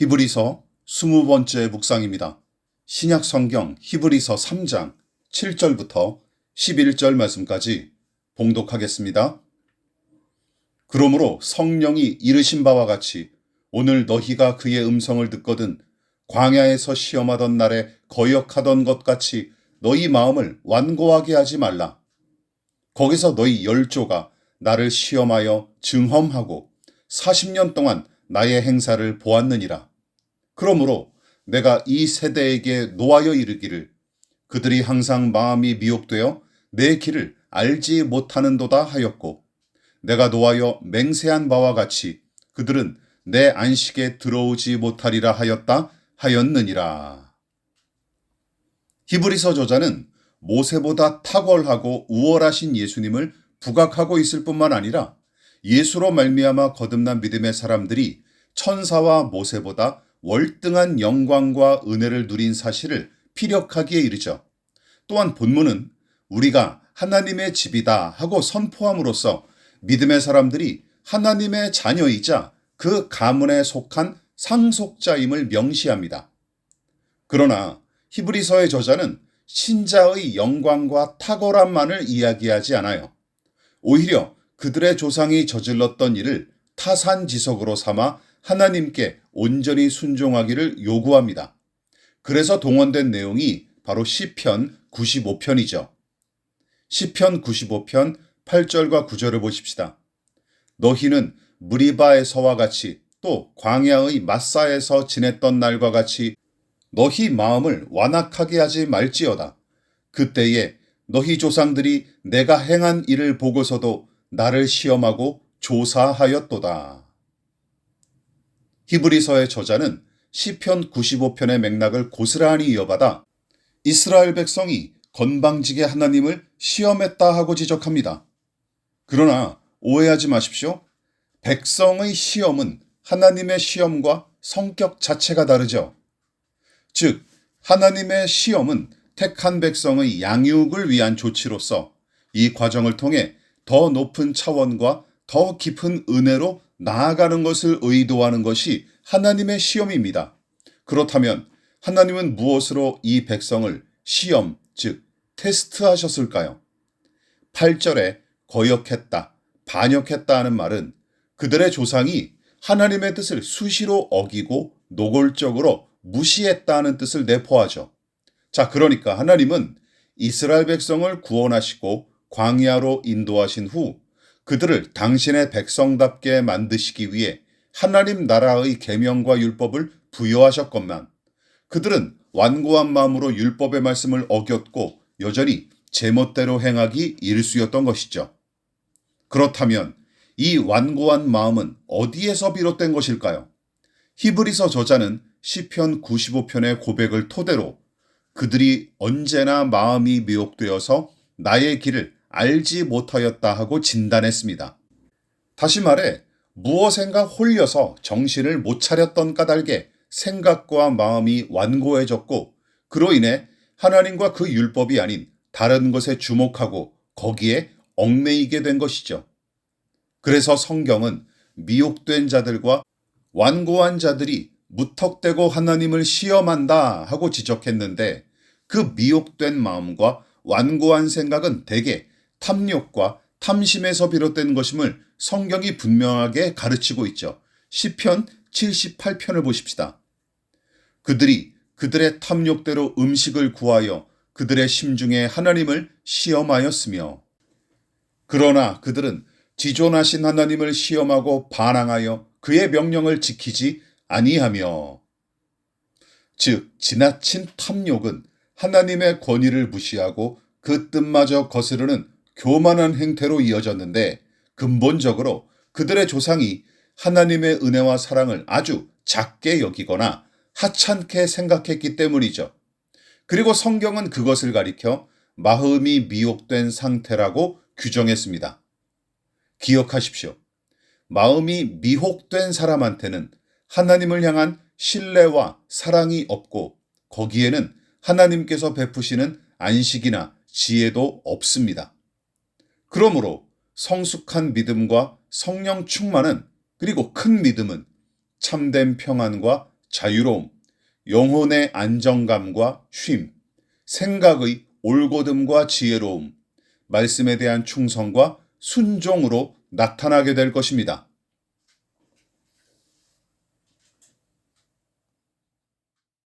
히브리서 20번째 묵상입니다. 신약 성경 히브리서 3장 7절부터 11절 말씀까지 봉독하겠습니다. 그러므로 성령이 이르신 바와 같이 오늘 너희가 그의 음성을 듣거든 광야에서 시험하던 날에 거역하던 것 같이 너희 마음을 완고하게 하지 말라. 거기서 너희 열조가 나를 시험하여 증험하고 40년 동안 나의 행사를 보았느니라. 그러므로 내가 이 세대에게 노하여 이르기를 그들이 항상 마음이 미혹되어 내 길을 알지 못하는도다 하였고 내가 노하여 맹세한 바와 같이 그들은 내 안식에 들어오지 못하리라 하였다 하였느니라. 히브리서 저자는 모세보다 탁월하고 우월하신 예수님을 부각하고 있을 뿐만 아니라 예수로 말미암아 거듭난 믿음의 사람들이 천사와 모세보다 월등한 영광과 은혜를 누린 사실을 피력하기에 이르죠. 또한 본문은 우리가 하나님의 집이다 하고 선포함으로써 믿음의 사람들이 하나님의 자녀이자 그 가문에 속한 상속자임을 명시합니다. 그러나 히브리서의 저자는 신자의 영광과 탁월함만을 이야기하지 않아요. 오히려 그들의 조상이 저질렀던 일을 타산지석으로 삼아 하나님께 온전히 순종하기를 요구합니다. 그래서 동원된 내용이 바로 시편 95편이죠. 시편 95편 8절과 9절을 보십시다. 너희는 무리바에서와 같이 또 광야의 마사에서 지냈던 날과 같이 너희 마음을 완악하게 하지 말지어다. 그때에 너희 조상들이 내가 행한 일을 보고서도 나를 시험하고 조사하였도다. 히브리서의 저자는 시편 95편의 맥락을 고스란히 이어받아 이스라엘 백성이 건방지게 하나님을 시험했다 하고 지적합니다. 그러나 오해하지 마십시오. 백성의 시험은 하나님의 시험과 성격 자체가 다르죠. 즉, 하나님의 시험은 택한 백성의 양육을 위한 조치로서 이 과정을 통해 더 높은 차원과 더 깊은 은혜로 나아가는 것을 의도하는 것이 하나님의 시험입니다. 그렇다면 하나님은 무엇으로 이 백성을 시험, 즉, 테스트하셨을까요? 8절에 거역했다, 반역했다 하는 말은 그들의 조상이 하나님의 뜻을 수시로 어기고 노골적으로 무시했다는 뜻을 내포하죠. 자, 그러니까 하나님은 이스라엘 백성을 구원하시고 광야로 인도하신 후 그들을 당신의 백성답게 만드시기 위해 하나님 나라의 계명과 율법을 부여하셨건만 그들은 완고한 마음으로 율법의 말씀을 어겼고 여전히 제멋대로 행하기 일쑤였던 것이죠. 그렇다면 이 완고한 마음은 어디에서 비롯된 것일까요? 히브리서 저자는 시편 95편의 고백을 토대로 그들이 언제나 마음이 미혹되어서 나의 길을 알지 못하였다 하고 진단했습니다. 다시 말해 무엇인가 홀려서 정신을 못 차렸던 까닭에 생각과 마음이 완고해졌고 그로 인해 하나님과 그 율법이 아닌 다른 것에 주목하고 거기에 얽매이게 된 것이죠. 그래서 성경은 미혹된 자들과 완고한 자들이 무턱대고 하나님을 시험한다 하고 지적했는데 그 미혹된 마음과 완고한 생각은 대개 탐욕과 탐심에서 비롯된 것임을 성경이 분명하게 가르치고 있죠. 시편 78편을 보십시다. 그들이 그들의 탐욕대로 음식을 구하여 그들의 심중에 하나님을 시험하였으며 그러나 그들은 지존하신 하나님을 시험하고 반항하여 그의 명령을 지키지 아니하며 즉 지나친 탐욕은 하나님의 권위를 무시하고 그 뜻마저 거스르는 교만한 행태로 이어졌는데 근본적으로 그들의 조상이 하나님의 은혜와 사랑을 아주 작게 여기거나 하찮게 생각했기 때문이죠. 그리고 성경은 그것을 가리켜 마음이 미혹된 상태라고 규정했습니다. 기억하십시오. 마음이 미혹된 사람한테는 하나님을 향한 신뢰와 사랑이 없고 거기에는 하나님께서 베푸시는 안식이나 지혜도 없습니다. 그러므로 성숙한 믿음과 성령 충만은 그리고 큰 믿음은 참된 평안과 자유로움, 영혼의 안정감과 쉼, 생각의 올곧음과 지혜로움, 말씀에 대한 충성과 순종으로 나타나게 될 것입니다.